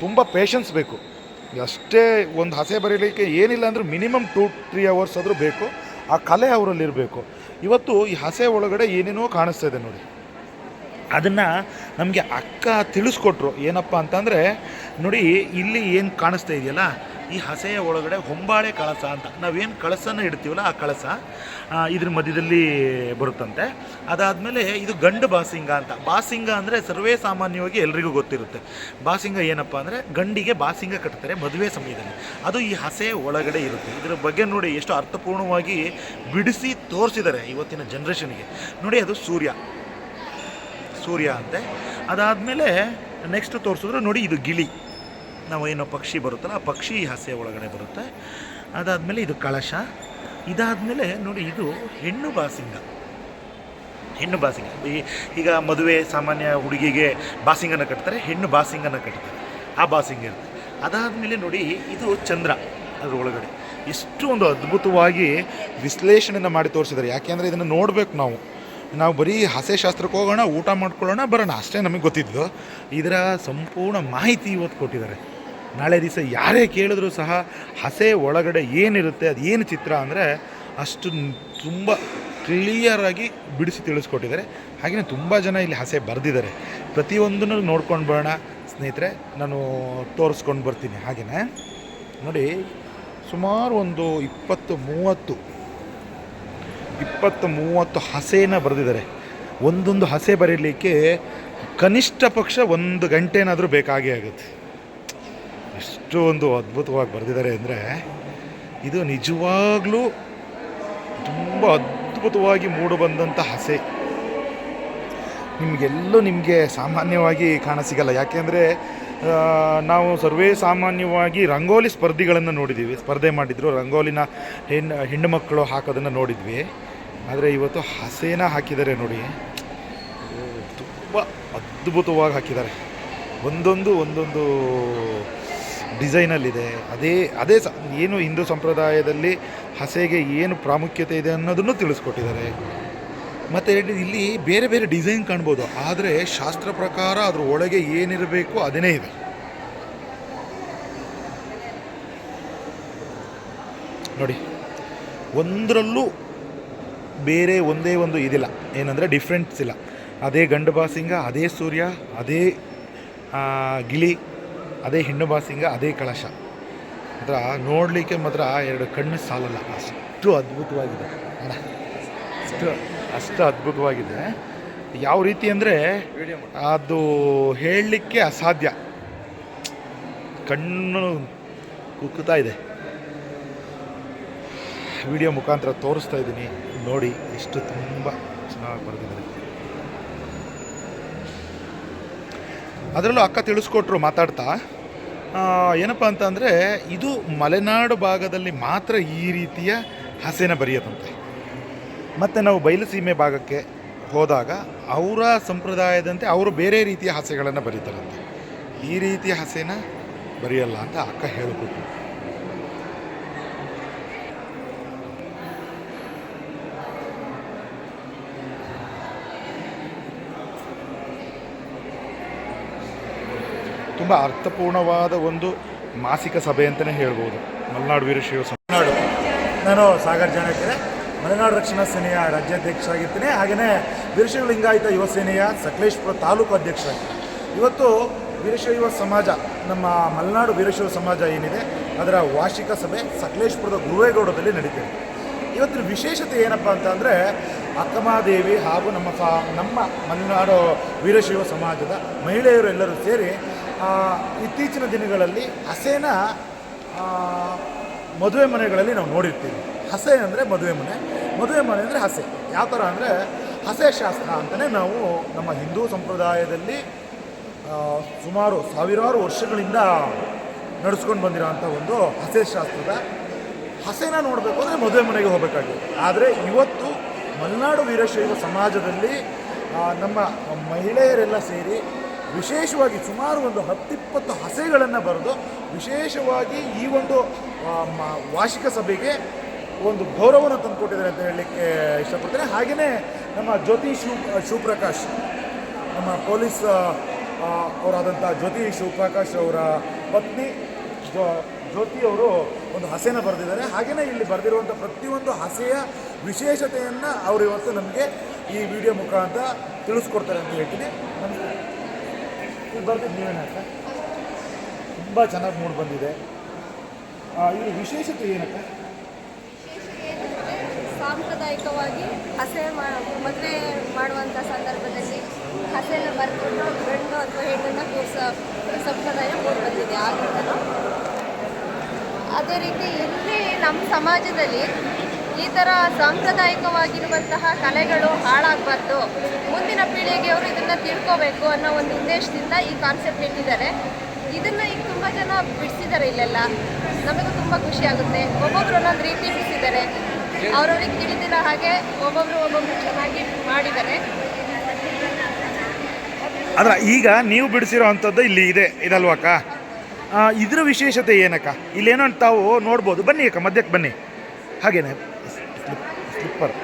ತುಂಬ ಪೇಷನ್ಸ್ ಬೇಕು. ಅಷ್ಟೇ ಒಂದು ಹಸೆ ಬರೀಲಿಕ್ಕೆ ಏನಿಲ್ಲ ಅಂದರೂ ಮಿನಿಮಮ್ ಟೂ ತ್ರೀ ಅವರ್ಸ್ ಆದರೂ ಬೇಕು. ಆ ಕಲೆ ಅವರಲ್ಲಿರಬೇಕು ಇವತ್ತು ಈ ಹಸೆ ಒಳಗಡೆ ಏನೇನೋ ಕಾಣಿಸ್ತಾ ಇದೆ ನೋಡಿ. ಅದನ್ನು ನಮಗೆ ಅಕ್ಕ ತಿಳಿಸ್ಕೊಟ್ರು. ಏನಪ್ಪ ಅಂತಂದರೆ, ನೋಡಿ, ಇಲ್ಲಿ ಏನು ಕಾಣಿಸ್ತಾ ಇದೆಯಲ್ಲ? ಈ ಹಸೆಯ ಒಳಗಡೆ ಹೊಂಬಾಳೆ ಕಳಸ ಅಂತ. ನಾವೇನು ಕಳಸನ ಇಡ್ತೀವಲ್ಲ ಆ ಕಳಸ ಇದ್ರ ಮಧ್ಯದಲ್ಲಿ ಬರುತ್ತಂತೆ. ಅದಾದಮೇಲೆ ಇದು ಗಂಡು ಬಾಸಿಂಗ ಅಂತ. ಬಾಸಿಂಗ ಅಂದರೆ ಸರ್ವೇ ಸಾಮಾನ್ಯವಾಗಿ ಎಲ್ರಿಗೂ ಗೊತ್ತಿರುತ್ತೆ. ಬಾಸಿಂಗ ಏನಪ್ಪ ಅಂದರೆ ಗಂಡಿಗೆ ಬಾಸಿಂಗ ಕಟ್ತಾರೆ ಮದುವೆ ಸಮಯದಲ್ಲಿ. ಅದು ಈ ಹಸೆ ಒಳಗಡೆ ಇರುತ್ತೆ. ಇದರ ಬಗ್ಗೆ ನೋಡಿ ಎಷ್ಟು ಅರ್ಥಪೂರ್ಣವಾಗಿ ಬಿಡಿಸಿ ತೋರಿಸಿದ್ದಾರೆ ಇವತ್ತಿನ ಜನ್ರೇಷನ್ಗೆ. ನೋಡಿ ಅದು ಸೂರ್ಯ. ಸೂರ್ಯ ಅಂತೆ. ಅದಾದಮೇಲೆ ನೆಕ್ಸ್ಟ್ ತೋರಿಸಿದ್ರು ನೋಡಿ ಇದು ಗಿಳಿ. ನಾವು ಏನೋ ಪಕ್ಷಿ ಬರುತ್ತಲ್ಲ, ಆ ಪಕ್ಷಿ ಹಸೆಯ ಹಸೆ ಒಳಗಡೆ ಬರುತ್ತೆ. ಅದಾದಮೇಲೆ ಇದು ಕಳಶ. ಇದಾದಮೇಲೆ ನೋಡಿ ಇದು ಹೆಣ್ಣು ಬಾಸಿಂಗ. ಹೆಣ್ಣು ಬಾಸಿಂಗ. ಈಗ ಮದುವೆ ಸಾಮಾನ್ಯ ಹುಡುಗಿಗೆ ಬಾಸಿಂಗನ ಕಟ್ತಾರೆ, ಹೆಣ್ಣು ಬಾಸಿಂಗನ ಕಟ್ತಾರೆ. ಆ ಬಾಸಿಂಗ ಇರುತ್ತೆ. ಅದಾದಮೇಲೆ ನೋಡಿ ಇದು ಚಂದ್ರ ಅದ್ರ ಒಳಗಡೆ. ಎಷ್ಟು ಒಂದು ಅದ್ಭುತವಾಗಿ ವಿಶ್ಲೇಷಣೆಯನ್ನು ಮಾಡಿ ತೋರಿಸಿದ್ದಾರೆ. ಯಾಕೆಂದರೆ ಇದನ್ನು ನೋಡಬೇಕು ನಾವು. ನಾವು ಬರೀ ಹಸೆ ಶಾಸ್ತ್ರಕ್ಕೆ ಹೋಗೋಣ, ಊಟ ಮಾಡ್ಕೊಳ್ಳೋಣ, ಬರೋಣ. ಅಷ್ಟೇ ನಮಗೆ ಗೊತ್ತಿದ್ದು. ಇದರ ಸಂಪೂರ್ಣ ಮಾಹಿತಿ ಇವತ್ತು ಕೊಟ್ಟಿದ್ದಾರೆ. ನಾಳೆ ದಿವಸ ಯಾರೇ ಕೇಳಿದ್ರು ಸಹ ಹಸೆ ಒಳಗಡೆ ಏನಿರುತ್ತೆ, ಅದು ಏನು ಚಿತ್ರ ಅಂದರೆ ಅಷ್ಟು ತುಂಬ ಕ್ಲಿಯರಾಗಿ ಬಿಡಿಸಿ ತಿಳಿಸ್ಕೊಟ್ಟಿದ್ದಾರೆ. ಹಾಗೆಯೇ ತುಂಬ ಜನ ಇಲ್ಲಿ ಹಸೆ ಬರೆದಿದ್ದಾರೆ. ಪ್ರತಿಯೊಂದನ್ನು ನೋಡ್ಕೊಂಡು ಬರೋಣ ಸ್ನೇಹಿತರೆ, ನಾನು ತೋರಿಸ್ಕೊಂಡು ಬರ್ತೀನಿ. ಹಾಗೆಯೇ ನೋಡಿ, ಸುಮಾರು ಒಂದು ಇಪ್ಪತ್ತು ಮೂವತ್ತು ಇಪ್ಪತ್ತು ಮೂವತ್ತು ಹಸೆನ ಬರೆದಿದ್ದಾರೆ. ಒಂದೊಂದು ಹಸೆ ಬರೀಲಿಕ್ಕೆ ಕನಿಷ್ಠ ಪಕ್ಷ ಒಂದು ಗಂಟೆನಾದರೂ ಬೇಕಾಗೇ ಆಗುತ್ತೆ. ಎಷ್ಟು ಒಂದು ಅದ್ಭುತವಾಗಿ ಬರೆದಿದ್ದಾರೆ ಅಂದರೆ ಇದು ನಿಜವಾಗ್ಲೂ ತುಂಬ ಅದ್ಭುತವಾಗಿ ಮೂಡಬಂದಂಥ ಹಸೆ. ನಿಮಗೆಲ್ಲೂ ನಿಮಗೆ ಸಾಮಾನ್ಯವಾಗಿ ಕಾಣಸಿಗಲ್ಲ ಯಾಕೆಂದರೆ ನಾವು ಸರ್ವೇ ಸಾಮಾನ್ಯವಾಗಿ ರಂಗೋಲಿ ಸ್ಪರ್ಧಿಗಳನ್ನು ನೋಡಿದ್ದೀವಿ ಸ್ಪರ್ಧೆ ಮಾಡಿದ್ರು, ರಂಗೋಲಿನ ಹೆಣ್ಣು ಹೆಣ್ಣು ಮಕ್ಕಳು ಹಾಕೋದನ್ನು ನೋಡಿದ್ವಿ. ಆದರೆ ಇವತ್ತು ಹಸೇನ ಹಾಕಿದ್ದಾರೆ ನೋಡಿ. ತುಂಬ ಅದ್ಭುತವಾಗಿ ಹಾಕಿದ್ದಾರೆ. ಒಂದೊಂದು ಒಂದೊಂದು ಡಿಸೈನಲ್ಲಿದೆ. ಅದೇ ಅದೇ ಸ, ಏನು ಹಿಂದೂ ಸಂಪ್ರದಾಯದಲ್ಲಿ ಹಸೆಗೆ ಏನು ಪ್ರಾಮುಖ್ಯತೆ ಇದೆ ಅನ್ನೋದನ್ನು ತಿಳಿಸ್ಕೊಟ್ಟಿದ್ದಾರೆ. ಮತ್ತು ಇಲ್ಲಿ ಬೇರೆ ಬೇರೆ ಡಿಸೈನ್ ಕಾಣ್ಬೋದು. ಆದರೆ ಶಾಸ್ತ್ರ ಪ್ರಕಾರ ಅದ್ರ ಒಳಗೆ ಏನಿರಬೇಕು ಅದನ್ನೇ ಇದೆ. ನೋಡಿ, ಒಂದರಲ್ಲೂ ಬೇರೆ ಒಂದೇ ಒಂದು ಇದಿಲ್ಲ. ಏನಂದರೆ ಡಿಫ್ರೆನ್ಸ್ ಇಲ್ಲ. ಅದೇ ಗಂಡು ಬಾಸಿಂಗ, ಅದೇ ಸೂರ್ಯ, ಅದೇ ಗಿಳಿ ಅದೇ ಹೆಣ್ಣು ಬಾಸಿಂಗ, ಅದೇ ಕಳಶ. ಮಾತ್ರ ನೋಡಲಿಕ್ಕೆ ಮಾತ್ರ ಎರಡು ಕಣ್ಣು ಸಾಲಲ್ಲ. ಅಷ್ಟು ಅದ್ಭುತವಾಗಿದೆ. ಅಷ್ಟು ಅಷ್ಟು ಅದ್ಭುತವಾಗಿದೆ. ಯಾವ ರೀತಿ ಅಂದರೆ ಅದು ಹೇಳಲಿಕ್ಕೆ ಅಸಾಧ್ಯ. ಕಣ್ಣು ಕುಕ್ಕುತ್ತಾ ಇದೆ. ವಿಡಿಯೋ ಮುಖಾಂತರ ತೋರಿಸ್ತಾ ಇದ್ದೀನಿ. ನೋಡಿ, ಎಷ್ಟು ತುಂಬ ಚೆನ್ನಾಗಿ ಬರೆದಿದ್ದಾರೆ. ಅದರಲ್ಲೂ ಅಕ್ಕ ತಿಳಿಸ್ಕೊಟ್ರು ಮಾತಾಡ್ತಾ. ಏನಪ್ಪ ಅಂತಂದರೆ ಇದು ಮಲೆನಾಡು ಭಾಗದಲ್ಲಿ ಮಾತ್ರ ಈ ರೀತಿಯ ಹಸೆನ ಬರೆಯದಂತೆ. ಮತ್ತು ನಾವು ಬಯಲುಸೀಮೆ ಭಾಗಕ್ಕೆ ಹೋದಾಗ ಅವರ ಸಂಪ್ರದಾಯದಂತೆ ಅವರು ಬೇರೆ ರೀತಿಯ ಹಸೆಗಳನ್ನು ಬರೀತಾರಂತೆ. ಈ ರೀತಿಯ ಹಸೆನ ಬರೆಯಲ್ಲ ಅಂತ ಅಕ್ಕ ಹೇಳಿಕೊಟ್ರು. ತುಂಬ ಅರ್ಥಪೂರ್ಣವಾದ ಒಂದು ಮಾಸಿಕ ಸಭೆ ಅಂತಲೇ ಹೇಳ್ಬೋದು. ಮಲೆನಾಡು ವೀರಶೈವ ಮಲೆನಾಡು. ನಾನು ಸಾಗರ್ ಜಾಣಕೆರೆ ಮಲೆನಾಡು ರಕ್ಷಣಾ ಸೇನೆಯ ರಾಜ್ಯಾಧ್ಯಕ್ಷ ಆಗಿರ್ತೀನಿ ಹಾಗೆಯೇ ವೀರಶೈವ ಲಿಂಗಾಯತ ಯುವ ಸೇನೆಯ ಸಕಲೇಶ್ಪುರ ತಾಲೂಕು ಅಧ್ಯಕ್ಷ ಇವತ್ತು ವೀರಶೈವ ಸಮಾಜ, ನಮ್ಮ ಮಲೆನಾಡು ವೀರಶೈವ ಸಮಾಜ ಏನಿದೆ, ಅದರ ವಾರ್ಷಿಕ ಸಭೆ ಸಕಲೇಶ್ಪುರದ ಗುರುವೇಗೌಡದಲ್ಲಿ ನಡೀತಿದೆ. ಇವತ್ತಿನ ವಿಶೇಷತೆ ಏನಪ್ಪ ಅಂತಂದರೆ ಅಕ್ಕಮಾದೇವಿ ಹಾಗೂ ನಮ್ಮ ಸಾ, ನಮ್ಮ ಮಲೆನಾಡು ವೀರಶೈವ ಸಮಾಜದ ಮಹಿಳೆಯರು ಎಲ್ಲರೂ ಸೇರಿ ಇತ್ತೀಚಿನ ದಿನಗಳಲ್ಲಿ ಹಸೇನ ಮದುವೆ ಮನೆಗಳಲ್ಲಿ ನಾವು ನೋಡಿರ್ತೀವಿ. ಹಸೆ ಅಂದರೆ ಮದುವೆ ಮನೆ. ಮದುವೆ ಮನೆ ಅಂದರೆ ಹಸೆ. ಯಾವ ಥರ ಅಂದರೆ ಹಸೆ ಶಾಸ್ತ್ರ ಅಂತಲೇ ನಾವು ನಮ್ಮ ಹಿಂದೂ ಸಂಪ್ರದಾಯದಲ್ಲಿ ಸುಮಾರು ಸಾವಿರಾರು ವರ್ಷಗಳಿಂದ ನಡೆಸ್ಕೊಂಡು ಬಂದಿರೋಂಥ ಒಂದು ಹಸೆ ಶಾಸ್ತ್ರದ ಹಸೆನ ನೋಡಬೇಕು ಅಂದರೆ ಮದುವೆ ಮನೆಗೆ ಹೋಗಬೇಕಾಗಿದೆ ಆದರೆ ಇವತ್ತು ಮಲೆನಾಡು ವೀರಶೈವ ಸಮಾಜದಲ್ಲಿ ನಮ್ಮ ಮಹಿಳೆಯರೆಲ್ಲ ಸೇರಿ ವಿಶೇಷವಾಗಿ ಸುಮಾರು ಒಂದು ಹತ್ತಿಪ್ಪತ್ತು ಹಸೆಗಳನ್ನು ಬರೆದು ವಿಶೇಷವಾಗಿ ಈ ಒಂದು ವಾರ್ಷಿಕ ಸಭೆಗೆ ಒಂದು ಗೌರವವನ್ನು ತಂದುಕೊಟ್ಟಿದ್ದಾರೆ ಅಂತ ಹೇಳಲಿಕ್ಕೆ ಇಷ್ಟಪಡ್ತೇನೆ. ಹಾಗೆಯೇ ನಮ್ಮ ಜ್ಯೋತಿ ಶಿವ ಶಿವಪ್ರಕಾಶ್, ನಮ್ಮ ಪೊಲೀಸ್ ಅವರಾದಂಥ ಜ್ಯೋತಿ ಶಿವಪ್ರಕಾಶ್ ಅವರ ಪತ್ನಿ ಜ್ಯೋತಿ ಅವರು ಒಂದು ಹಸೆನ ಬರೆದಿದ್ದಾರೆ. ಹಾಗೆಯೇ ಇಲ್ಲಿ ಬರೆದಿರುವಂಥ ಪ್ರತಿಯೊಂದು ಹಸೆಯ ವಿಶೇಷತೆಯನ್ನು ಅವರು ಇವತ್ತು ನಮಗೆ ಈ ವಿಡಿಯೋ ಮುಖಾಂತರ ತಿಳಿಸ್ಕೊಡ್ತಾರೆ ಅಂತ ಹೇಳ್ತೀನಿ. ನಮಸ್ಕಾರ. ಇದು ನೀವೇನ ನೀವೇನಕ್ಕ ತುಂಬ ಚೆನ್ನಾಗಿ ಮೂಡ್ ಬಂದಿದೆ. ಇದ್ರ ವಿಶೇಷತೆ ಏನಕ್ಕ ಸಾಂಪ್ರದಾಯಿಕವಾಗಿ ಹಸೆ ಮದುವೆ ಮಾಡುವಂಥ ಸಂದರ್ಭದಲ್ಲಿ ಹಸೆನ ಬರ್ಕೊಂಡು ಗಂಡು ಅಥವಾ ಹೆಣ್ಣನ್ನು ಕೂರಿಸ, ಸಂಪ್ರದಾಯ ಮೂಡಿ ಬಂದಿದೆ ಆಗಿಂದಲೂ ಅದೇ ರೀತಿ ಇಲ್ಲಿ ನಮ್ಮ ಸಮಾಜದಲ್ಲಿ ಈ ಥರ ಸಾಂಪ್ರದಾಯಿಕವಾಗಿರುವಂತಹ ಕಲೆಗಳು ಹಾಳಾಗಬಾರ್ದು. ಮುಂದಿನ ಪೀಳಿಗೆಯವರು ಇದನ್ನು ತಿಳ್ಕೋಬೇಕು ಅನ್ನೋ ಒಂದು ಉದ್ದೇಶದಿಂದ ಈ ಕಾನ್ಸೆಪ್ಟ್ ಇಟ್ಟಿದ್ದಾರೆ. ಇದನ್ನು ಈಗ ತುಂಬ ಜನ ಬಿಡಿಸಿದ್ದಾರೆ ಇಲ್ಲೆಲ್ಲ. ನಮಗೂ ತುಂಬ ಖುಷಿ ಆಗುತ್ತೆ. ಒಬ್ಬೊಬ್ರು ಒಂದೊಂದು ರೀತಿ ಬಿಡಿಸಿದ್ದಾರೆ. ಅವ್ರವ್ರಿಗೆ ತಿಳಿದಿರೋ ಹಾಗೆ ಒಬ್ಬೊಬ್ರು ಒಬ್ಬೊಬ್ರು ಚೆನ್ನಾಗಿ ಮಾಡಿದ್ದಾರೆ. ಅದ್ರ ಈಗ ನೀವು ಬಿಡಿಸಿರೋ ಅಂಥದ್ದು ಇಲ್ಲಿ ಇದೆ. ಇದಲ್ವಕ್ಕ? ಆ, ಇದ್ರ ವಿಶೇಷತೆ ಏನಕ್ಕ? ಇಲ್ಲೇನೋ ತಾವು ನೋಡ್ಬೋದು. ಬನ್ನಿ ಅಕ್ಕ ಮಧ್ಯಕ್ಕೆ ಬನ್ನಿ. ಹಾಗೇನೆ. ಸ್ಲಿಪ್ ಸ್ಲಿಪ್ಪರ್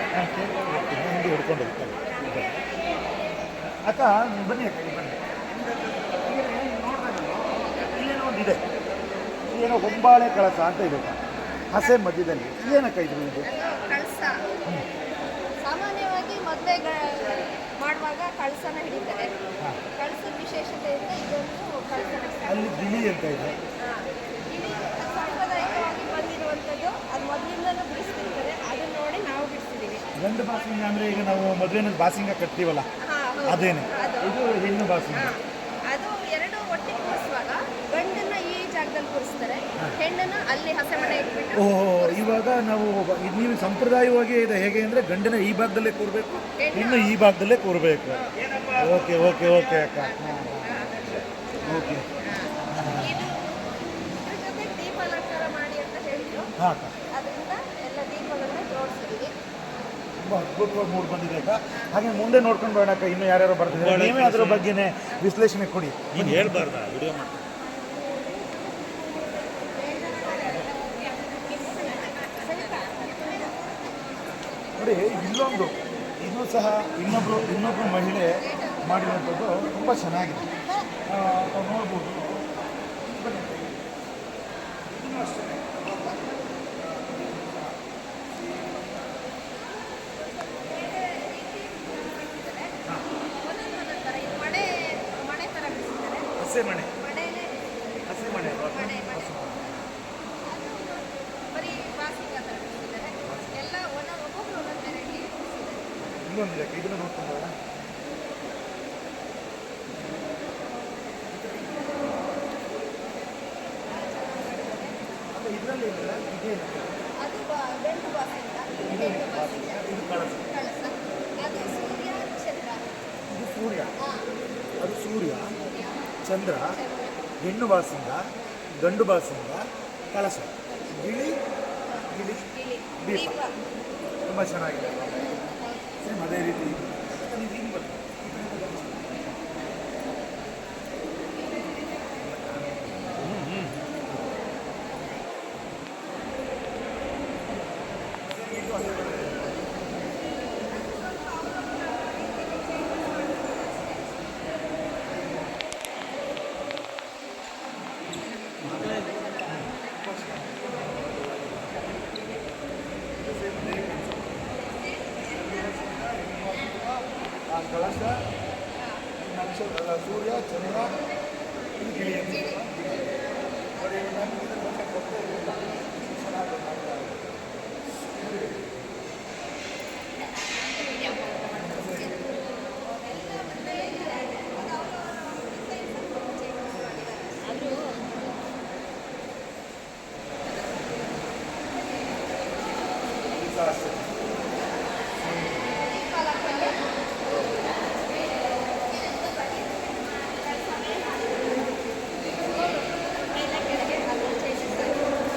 ಹಿಂಗೆ ಹಿಡ್ಕೊಂಡು ಹೋಗ್ತಾರೆ. ಅಕ್ಕ ನೀವು ಬನ್ನಿ ಅಕ್ಕ ಇಲ್ಲಿ ಬನ್ನಿ. ಇಲ್ಲೇನೋ ಒಂದು ಇದೆ ಏನೋ ಹೊಂಬಾಳೆ ಕಳಸ ಅಂತ ಇದೆ. ಹಸೆ ಮಧ್ಯದಲ್ಲಿ. ಏನಕ್ಕ ಇದ್ರ ಇದು? ಸಾಮಾನ್ಯವಾಗಿ ಮದುವೆ ಮಾಡುವಾಗ ಕಳಸನ ಹಿಡಿತಾರೆ. ಕಳಸದ ವಿಶೇಷತೆಯಿಂದ ಇದೊಂದು ಕಳಸ ಅಲ್ಲಿ ಗಿಳಿ ಅಂತ ಇದೆ. ಗಿಳಿ ಸಾಂಪ್ರದಾಯಿಕವಾಗಿ ಬಂದಿರುವಂಥದ್ದು ಅದು ಮೊದಲಿಂದಲೂ ಬಿಡಿಸ್ತಿರ್ತಾರೆ. ಅದನ್ನ ನೋಡಿ ನಾವು ಬಿಡಿಸ್ತಿದ್ದೀವಿ ಗಂಡು ಬಾಸಿಂಗ ಅಂದ್ರೆ ಈಗ ನಾವು ಮದುವೆನಲ್ಲಿ ಬಾಸಿಂಗ ಕಟ್ತೀವಲ್ಲ? ಅದೇನೆ. ಇದು ಹೆಣ್ಣು ಬಾಸಿಂಗ ಹಾ. ಅದು ಎರಡು ಒಟ್ಟಿಗೆ ಕೂರಿಸುವಾಗ ಗಂಡನ್ನ ಈ ಕೂರಿಸ್ತಾರೆ ಹೆಣ್ಣನ್ನ ಅಲ್ಲಿ ಹಸೆ ಮನೆ ಇಟ್ಬಿಟ್ಟು ಓಹೋ ಇವಾಗ ನಾವು ಇದು ನೀವು ಸಂಪ್ರದಾಯವಾಗಿ ಇದೆ ಹೇಗೆ ಅಂದರೆ ಗಂಡನ ಈ ಭಾಗದಲ್ಲೇ ಕೂರಬೇಕು. ಹೆಣ್ಣು ಈ ಭಾಗದಲ್ಲೇ ಕೂರಬೇಕು. ಓಕೆ ಓಕೆ ಓಕೆ ಅಕ್ಕ. ಓಕೆ. ಇದು ಇದ್ರ ಜೊತೆ ಮಾಡಿ ಅಂತ ಹೇಳಿದ್ರು. ಹಾಂ ಅಕ್ಕ. ಅದರಿಂದ ಎಲ್ಲ ದೀಪಗಳನ್ನ ಜೋಡಿಸಿದ್ವಿ. ತುಂಬ ಅದ್ಭುತವಾಗಿ ಮೂಡ್ ಬಂದಿದೆ ಅಕ್ಕ. ಹಾಗೆ ಮುಂದೆ ನೋಡ್ಕೊಂಡು ಬರೋಣ ಅಕ್ಕ ಇನ್ನು ಯಾರ್ಯಾರು ಬರ್ತಿದ್ದಾರೆ. ನೀವೇ ಅದ್ರ ಬಗ್ಗೆನೇ ವಿಶ್ಲೇಷಣೆ ಕೊಡಿ. ನೀನು ಹೇಳ್ಬಾರ್ದ ವಿಡಿಯೋ ಮಾಡಿ ನೋಡಿ ಇಲ್ಲೊಂದು ಇನ್ನೂ ಸಹ ಇನ್ನೊಬ್ಬರು ಇನ್ನೊಬ್ಬರು ಮಹಿಳೆ ಮಾಡಿರುವಂಥದ್ದು ತುಂಬ ಚೆನ್ನಾಗಿದೆ. ನೋಡ್ಬೋದು ಒಂದೊಂದೊಂದೊಂದು ಥರ ಇದು ಮಣೆ ಮಣೆ ಥರ ಬಿಡಿಸಿದ್ದಾರೆ ಹಸೆ ಮನೆ ಮಣೆನೇ ಹಸೆ ಮನೆ ಮಣೆ ಮಣೆ ಅದು ಬರೀ ಬಾಸಿಂಗ ಥರ ಬಿಡಿಸಿದ್ದಾರೆ ಎಲ್ಲ ಒಂದೊಂದು ಒಬ್ಬೊಬ್ರು ಒಂದೊಂದು ವೆರೈಟಿ ಬಿಡಿಸಿದ್ದಾರೆ ಇನ್ನೊಂದಿದೆ ಅಕ್ಕ, ಇದನ್ನ ನೋಡ್ಕೊಂಡು ಇದ್ರಲ್ಲಿ ಇದೇನು? ಇದು ಕಳಸ. ಸೂರ್ಯ ಚಂದ್ರ. ಇದು ಸೂರ್ಯ. ಅದು ಸೂರ್ಯ ಚಂದ್ರ ಹೆಣ್ಣು ಬಾಸಿಂಗ ಗಂಡು ಬಾಸಿಂಗ ಕಳಸ. ಗಿಳಿ ಗಿಳಿ. ದೀಪ. ತುಂಬ ಚೆನ್ನಾಗಿದೆ. ಸೇಮ್ ಅದೇ ರೀತಿ ನೀವು ಹಿಂಗೆ ಬನ್ನಿ ಆ ಕಳಶ ನಕ್ಷತ್ರ ಸೂರ್ಯ ಚಂದ್ರ ಇದು ಗಿಳಿ ಅಂತ ನೋಡಿ, ನಮ್ಗೆ ಇದ್ರ ಬಗ್ಗೆ ಗೊತ್ತೇ ಇರಲಿಲ್ಲ. ಚೆನ್ನಾಗಿ ಮಾಡ್ತಾರೆ. ಇದು ಸಹ ಅಷ್ಟೇ. ಮೇಲೆ ಕೆಳಗೆ ಅದು changes ಆಗಿದೆ.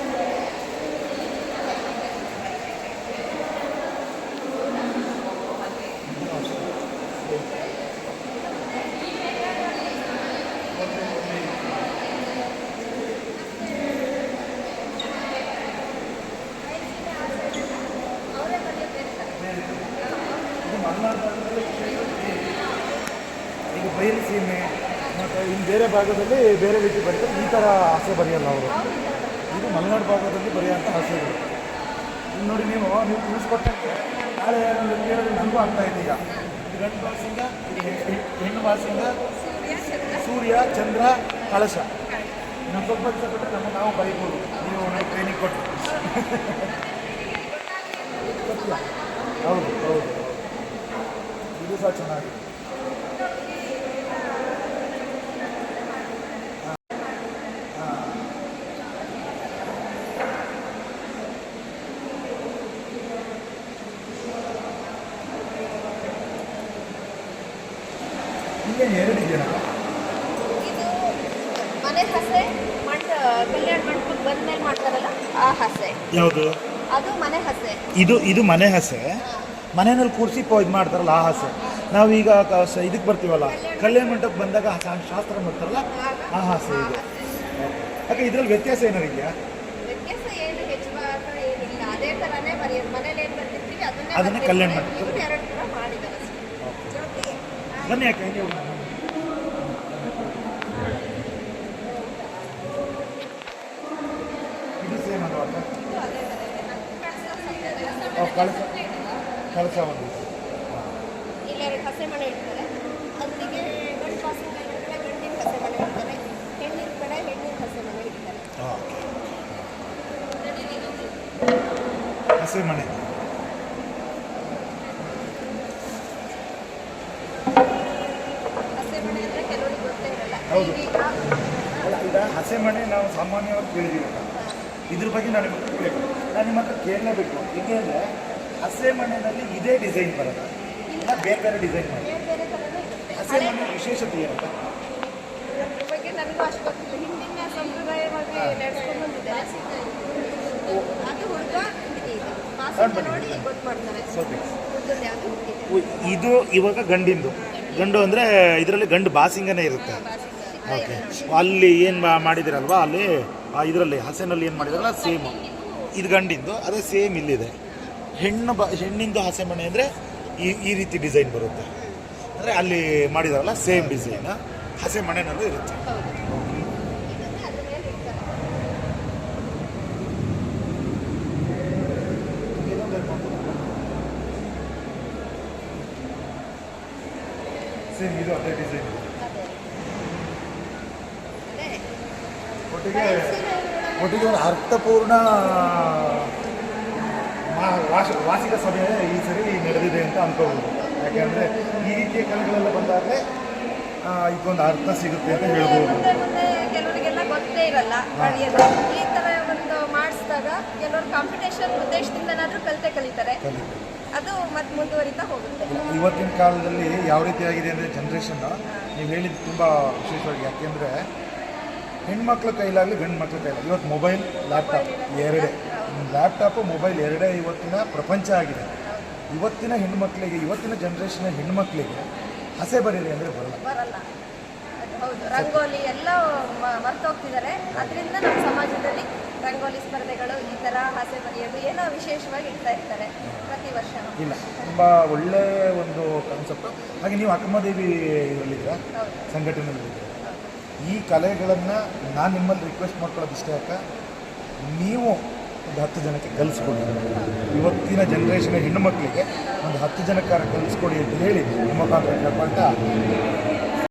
ಮಲೆನಾಡು ಭಾಗದಲ್ಲಿ ವಿಶೇಷವಾಗಿ ಈಗ ಬಯಲು ಸೀಮೆ ಮತ್ತು ಇನ್ನು ಬೇರೆ ಭಾಗದಲ್ಲಿ ಬೇರೆ ರೀತಿ ಬರೀತಾರೆ. ಈ ಥರ ಆಸೆ ಬರೆಯಲ್ಲ ಅವರು. ಇದು ಮಲೆನಾಡು ಭಾಗದಲ್ಲಿ ಬರೆಯುವಂಥ ಆಸೆಗಳು ಇನ್ನು ನೋಡಿ ನೀವು ನೀವು ತಿಳಿಸ್ಕೊಟ್ಟಂತೆ. ನಾಳೆ ಏನಾದ್ರು ಕೇಳಿದ್ರೆ ನನಗೂ ಆಗ್ತಾ ಇದೆ ಈಗ ಗಂಡು ಭಾಷೆಯಿಂದ ಹೆಣ್ಣು ಭಾಷೆಯಿಂದ ಸೂರ್ಯ, ಚಂದ್ರ, ಕಳಶ. ನಮ್ಮ ಸ್ವಲ್ಪ ಕೊಟ್ಟರೆ ನಮ್ಮ ನಾವು ಬರೀಬೋದು. ನೀವು ಟ್ರೈನಿಂಗ್ ಕೊಟ್ಟು. ಹೌದು ಹೌದು. ಇದು ಸಹ ಚೆನ್ನಾಗಿದೆ ಈಗ ಎರಡು ಇದೆಯಾ ಇದು ಮನೆ ಹಸೆ ಮಂಟ ಕಲ್ಯಾಣ ಮಂಟಪಕ್ಕೆ ಬಂದ್ಮೇಲೆ ಮಾಡ್ತಾರಲ್ಲ ಆ ಹಸೆ ಯಾವುದು? ಅದು ಮನೆ ಹಸೆ. ಇದು ಇದು ಮನೆ ಹಸೆ. ಮನೆಯಲ್ಲಿ ಕೂರಿಸಿ ಇದು ಮಾಡ್ತಾರಲ್ಲ ಆ ಹಸೆ. ನಾವೀಗ ಇದಕ್ಕೆ ಬರ್ತೀವಲ್ಲ? ಕಲ್ಯಾಣ ಮಂಟಪಕ್ಕೆ ಬಂದಾಗ ಶಾಸ್ತ್ರ ಮಾಡ್ತಾರಲ್ಲ? ಆ ಹಸೆ ಇದು. ಯಾಕೆ ಇದ್ರಲ್ಲಿ ವ್ಯತ್ಯಾಸ ಏನಾರು ಇದೆಯಾ? ವ್ಯತ್ಯಾಸ ಏನು? ಹೆಚ್ಚು ಮಾತ್ರ ಏನಿಲ್ಲ. ಅದೇ ಥರನೇ ಬರೆಯೋದು ಮನೇಲಿ ಏನು ಬರ್ತಿರ್ತೀವಿ ಅದನ್ನೇ ಕಲ್ಯಾಣ ಮಂಟಪ. ಬನ್ನಿ ನೀವು ಇದು ಸೇಮ್ ಅಲ್ವಾ ಅಕ್ಕ? ಇದು ಅದೇ ಥರ ಇದೆ. ನಮ್ಗೆ ಕಳ್ಸ ಸಂತೆ- ಓ, ಕಳಸ ಕಳಸ ಒಂದು. ಇಲ್ಲೆರಡು ಹಸೆ ಮನೆ ಇಡ್ತಾರೆ. ಅಲ್ಲಿಗೆ ಗಂಡು ಪಾಸಿನ ಕಡೆ ಗಂಡಿನ ಹಸೆ ಮನೆ ಇಡ್ತಾರೆ. ಹೆಣ್ಣಿನ ಕಡೆ ಹೆಣ್ಣಿನ ಕಸೆ ಮನೆ ಇಡ್ತಾರೆ. ಹಸೆ ಮನೆ. ಹಸೆ ಮನೆ ಅಂದರೆ ಕೆಲವರಿಗೆ ಗೊತ್ತೇ ಇರಲ್ಲ. ಹೌದು. ಈಗ ಅಲ್ಲ ಈಗ ಹಸೆ ಮನೆ ನಾವು ಸಾಮಾನ್ಯವಾಗಿ ಕೇಳಿದ್ದೀವಿ. ಇದ್ರ ಬಗ್ಗೆ ನಾನು ನಿಮಗೆ ಕೇಳಬೇಕು. ನಾನು ನಿಮ್ಮ ಹತ್ರ ಕೇಳಲೇಬೇಕು. ಹೇಗೆ ಅಂದರೆ ಹಸೆ ಮಣ್ಣಿನಲ್ಲಿ ಇದೇ ಡಿಸೈನ್ ಬರಲ್ಲ. ಇಲ್ಲ ಬೇರೆ ಬೇರೆ ಡಿಸೈನ್ ಮಾಡಿ ಹಸೆ ಮಣ್ಣಿನ ವಿಶೇಷತೆ ಏನಂತ? ಬಗ್ಗೆ ನನಗೂ ಅಷ್ಟು ಗೊತ್ತಿಲ್ಲ ಹಿಂದಿನ ಸಂಪ್ರದಾಯವಾಗಿ ನಡೆಸ್ಕೊಂಡು ಬಂದಿದ್ದಾರೆ ಅದು ಹುಡುಗ ಹುಡುಗಿ ಇದು. ನೋಡಿ ಗೊತ್ತು ಮಾಡ್ತಾರೆ. ಸೋತೆ ಹುಡುಗದ್ದು ಯಾವುದು ಹುಡುಗಿದೆ ಇದು? ಇವಾಗ ಗಂಡಿಂದು. ಗಂಡು ಅಂದರೆ ಇದರಲ್ಲಿ ಗಂಡು ಬಾಸಿಂಗನೇ ಇರುತ್ತೆ. ಓಕೆ. ಅಲ್ಲಿ ಏನು ಮಾಡಿದಿರಲ್ವಾ ಅಲ್ಲಿ? ಆ, ಇದರಲ್ಲಿ ಹಸೆನಲ್ಲಿ ಏನು ಮಾಡಿದಾರಲ್ಲ, ಸೇಮ್. ಇದು ಗಂಡಿಂದು, ಅದೇ ಸೇಮ್ ಇಲ್ಲಿದೆ. ಹೆಣ್ಣು ಬ, ಹೆಣ್ಣಿಂದು ಹಸೆ ಮಣೆ ಅಂದರೆ ಈ ಈ ರೀತಿ ಡಿಸೈನ್ ಬರುತ್ತೆ. ಅಂದರೆ ಅಲ್ಲಿ ಮಾಡಿದಾರಲ್ಲ, ಸೇಮ್ ಡಿಸೈನ್. ಹಸೆ ಮಣೆನಲ್ಲೂ ಇರುತ್ತೆ. ಸೇಮ್ ಇದು ಅದೇ ಡಿಸೈನ್ ಅದೇ ಅದೇ ಒಟ್ಟಿಗೆ ಬಯಸಿನ ಒಟ್ಟಿಗೆ ಒಂದು ಅರ್ಥಪೂರ್ಣ ವಾಸ- ವಾರ್ಷಿಕ ಸಭೆ ಈ ಸರಿ ನಡೆದಿದೆ ಅಂತ ಅಂದ್ಕೋಬೋದು ಯಾಕೆಂದರೆ ಈ ರೀತಿಯ ಕಲೆಗಳೆಲ್ಲ ಬಂದಾಗಲೇ ಇದೊಂದು ಅರ್ಥ ಸಿಗುತ್ತೆ ಅಂತ ಹೇಳ್ಬೋದು. ಕೆಲವರಿಗೆಲ್ಲ ಗೊತ್ತೇ ಇರಲ್ಲ ಈ ಥರ ಒಂದು ಮಾಡಿಸಿದಾಗ ಕೆಲವರು ಕಾಂಪಿಟೇಷನ್ ಉದ್ದೇಶದಿಂದನಾದರೂ ಕಲಿತೆ ಕಲಿತಾರೆ. ಅದು ಮತ್ತೆ ಮುಂದುವರಿತಾ ಹೋಗುತ್ತೆ. ಇವತ್ತಿನ ಕಾಲದಲ್ಲಿ ಯಾವ ರೀತಿ ಆಗಿದೆ ಅಂದರೆ ಜನರೇಷನ್ ನೀವು ಹೇಳಿದ್ದು ತುಂಬ ವಿಶೇಷವಾಗಿ. ಯಾಕೆಂದರೆ ಹೆಣ್ಮಕ್ಳ ಕೈಲಾಗಲಿ ಗಂಡು ಮಕ್ಳ ಕೈಲಾಗಲಿ. ಇವತ್ತು ಮೊಬೈಲ್ ಲ್ಯಾಪ್ಟಾಪ್ ಎರಡೇ. ಲ್ಯಾಪ್ಟಾಪು ಮೊಬೈಲ್ ಎರಡೇ ಇವತ್ತಿನ ಪ್ರಪಂಚ ಆಗಿದೆ. ಇವತ್ತಿನ ಹೆಣ್ಮಕ್ಳಿಗೆ ಇವತ್ತಿನ ಜನ್ರೇಷನ್ ಹೆಣ್ಮಕ್ಳಿಗೆ ಹಸೆ ಬರೀರಿ ಅಂದರೆ ಬರಲ್ಲ. ಹೌದು. ರಂಗೋಲಿ ಎಲ್ಲ ಮರ್ತೋಗ್ತಿದ್ದಾರೆ. ಅದರಿಂದ ನಮ್ಮ ಸಮಾಜದಲ್ಲಿ ರಂಗೋಲಿ ಸ್ಪರ್ಧೆಗಳು ಈ ಥರ ಆಸೆ ಬರೆಯೋದು ಏನೋ ವಿಶೇಷವಾಗಿ ಇಡ್ತಾ ಇರ್ತಾರೆ ಪ್ರತಿ ವರ್ಷ ಇಲ್ಲ. ತುಂಬ ಒಳ್ಳೆಯ ಒಂದು ಕಾನ್ಸೆಪ್ಟ್ ಹಾಗೆ ನೀವು ಅಕ್ಕಮದೇವಿ ಇದರಲ್ಲಿದ್ದೀರಾ ಸಂಘಟನೆಯಲ್ಲಿ ಈ ಕಲೆಗಳನ್ನು ನಾನು ನಿಮ್ಮಲ್ಲಿ ರಿಕ್ವೆಸ್ಟ್ ಮಾಡ್ಕೊಳ್ಳೋದು ಇಷ್ಟೇ ಅಕ್ಕ. ನೀವು ಒಂದು ಹತ್ತು ಜನಕ್ಕೆ ಕಲಿಸ್ಕೊಡಿ. ಇವತ್ತಿನ ಜನ್ರೇಷನ್ ಹೆಣ್ಣು ಮಕ್ಕಳಿಗೆ ಒಂದು ಹತ್ತು ಜನಕ್ಕಾರ ಕಲಿಸ್ಕೊಡಿ ಅಂತ ಹೇಳಿ ನಿಮ್ಮ ಮುಖಾಂತರ ಕೇಳ್ಕೊಳ್ತಾ.